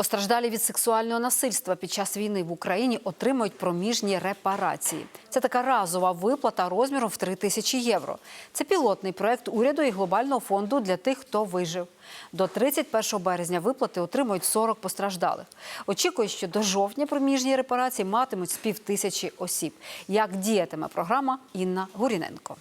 Постраждалі від сексуального насильства під час війни в Україні отримують проміжні репарації. Це така разова виплата розміром в 3 тисячі євро. Це пілотний проект уряду і глобального фонду для тих, хто вижив. До 31 березня виплати отримують 40 постраждалих. Очікують, що до жовтня проміжні репарації матимуть з пів тисячі осіб. Як діятиме програма Інна Гуріненко.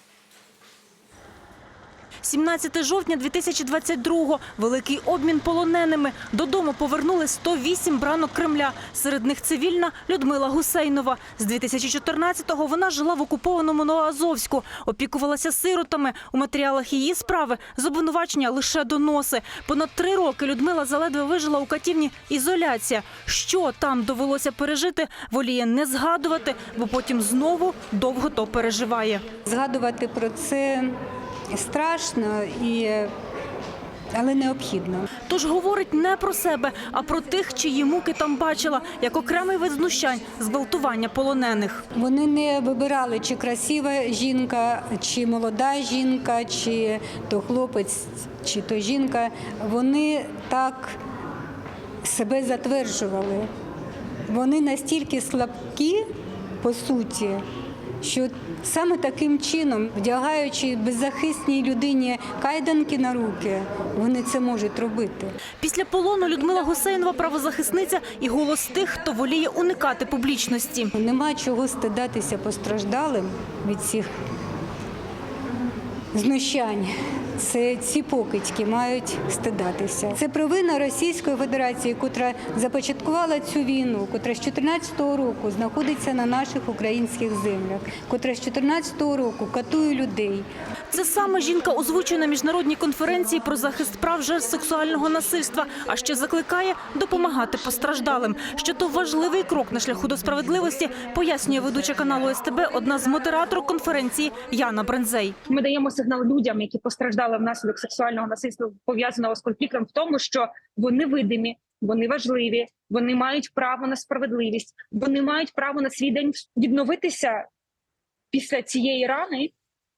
17 жовтня 2022-го. Великий обмін полоненими. Додому повернули 108 бранок Кремля. Серед них цивільна Людмила Гусейнова. З 2014-го вона жила в окупованому Новоазовську. Опікувалася сиротами. У матеріалах її справи з обвинувачення лише доноси. Понад три роки Людмила заледве вижила у катівні ізоляція. Що там довелося пережити, воліє не згадувати, бо потім знову довго то переживає. Згадувати про це страшно і але необхідно. Тож говорить не про себе, а про тих, чиї муки там бачила, як окремий вид знущань зґвалтування полонених. Вони не вибирали, чи красива жінка, чи молода жінка, чи то хлопець, чи то жінка. Вони так себе затверджували. Вони настільки слабкі, по суті, що саме таким чином, вдягаючи беззахисній людині кайданки на руки, вони це можуть робити. Після полону Людмила Гусейнова правозахисниця і голос тих, хто воліє уникати публічності. Нема чого стидатися постраждалим від цих знущань. Це ці покидьки мають стидатися. Це провина Російської Федерації, котра започаткувала цю війну, котра з 2014 року знаходиться на наших українських землях, котра з 2014 року катує людей. Це саме жінка озвучує на міжнародній конференції про захист прав жертв сексуального насильства, а ще закликає допомагати постраждалим. Що то важливий крок на шляху до справедливості, пояснює ведуча каналу СТБ, одна з модераторок конференції Яна Брензей. Ми даємо сигнал людям, які постраждали внаслідок сексуального насильства пов'язаного з конфліктом, в тому, що вони видимі, вони важливі, вони мають право на справедливість, вони мають право на свій день відновитися після цієї рани.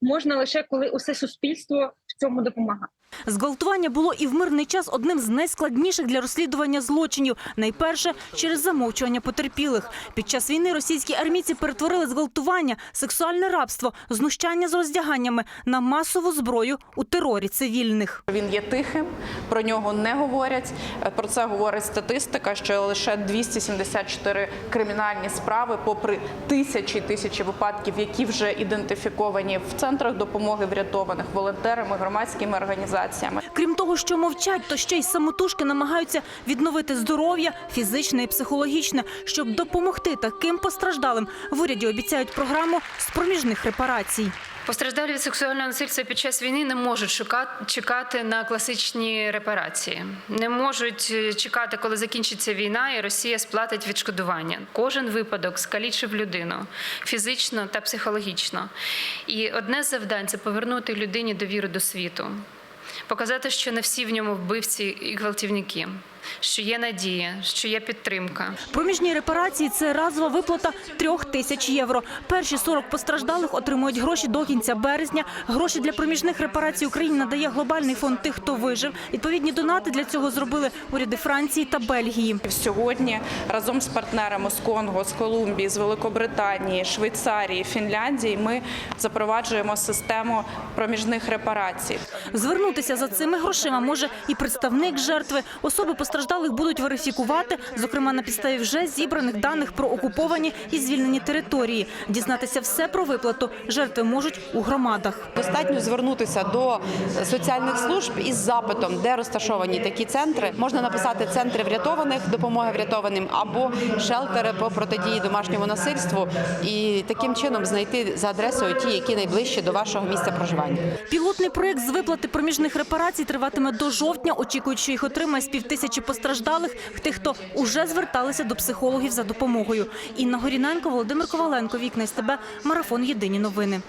Можна лише коли усе суспільство цьому допомагає. Зґвалтування було і в мирний час одним з найскладніших для розслідування злочинів. Найперше через замовчування потерпілих. Під час війни російські армійці перетворили зґвалтування, сексуальне рабство, знущання з роздяганнями на масову зброю у терорі цивільних. Він є тихим, про нього не говорять. Про це говорить статистика, що лише 274 кримінальні справи, попри тисячі тисячі випадків, які вже ідентифіковані в центрах допомоги врятованих волонтерами, громадськими організаціями. Крім того, що мовчать, то ще й самотужки намагаються відновити здоров'я фізичне і психологічне, щоб допомогти таким постраждалим. В уряді обіцяють програму з проміжних репарацій. Постраждалі від сексуального насильства під час війни не можуть шукати, чекати на класичні репарації, не можуть е, чекати, коли закінчиться війна, і Росія сплатить відшкодування. Кожен випадок скалічив людину фізично та психологічно. І одне з завдань це повернути людині довіру до світу, показати, що не всі в ньому вбивці і гвалтівники, що є надія, що є підтримка. Проміжні репарації це разова виплата трьох тисяч євро. Перші 40 постраждалих отримують гроші до кінця березня. Гроші для проміжних репарацій Україні надає глобальний фонд тих, хто вижив. Відповідні донати для цього зробили уряди Франції та Бельгії. Сьогодні разом з партнерами з Конго, з Колумбії, з Великобританії, Швейцарії, Фінляндії ми запроваджуємо систему проміжних репарацій. Звернутися за цими грошима може і представник жертви. Особи постраждалих будуть верифікувати, зокрема на підставі вже зібраних даних про окуповані і звільнені території. Дізнатися все про виплату жертви можуть у громадах. Достатньо звернутися до соціальних служб із запитом, де розташовані такі центри. Можна написати центри врятованих, допомоги врятованим або шелтери по протидії домашньому насильству, і таким чином знайти за адресою ті, які найближчі до вашого місця проживання. Пілотний проєкт з виплати проміжних репарацій триватиме до жовтня. Очікують, що їх отримає з півтисячі постраждалих, тих, хто уже зверталися до психологів за допомогою. Інна Горіненко, Володимир Коваленко, Вікна СТБ, Марафон Єдині новини.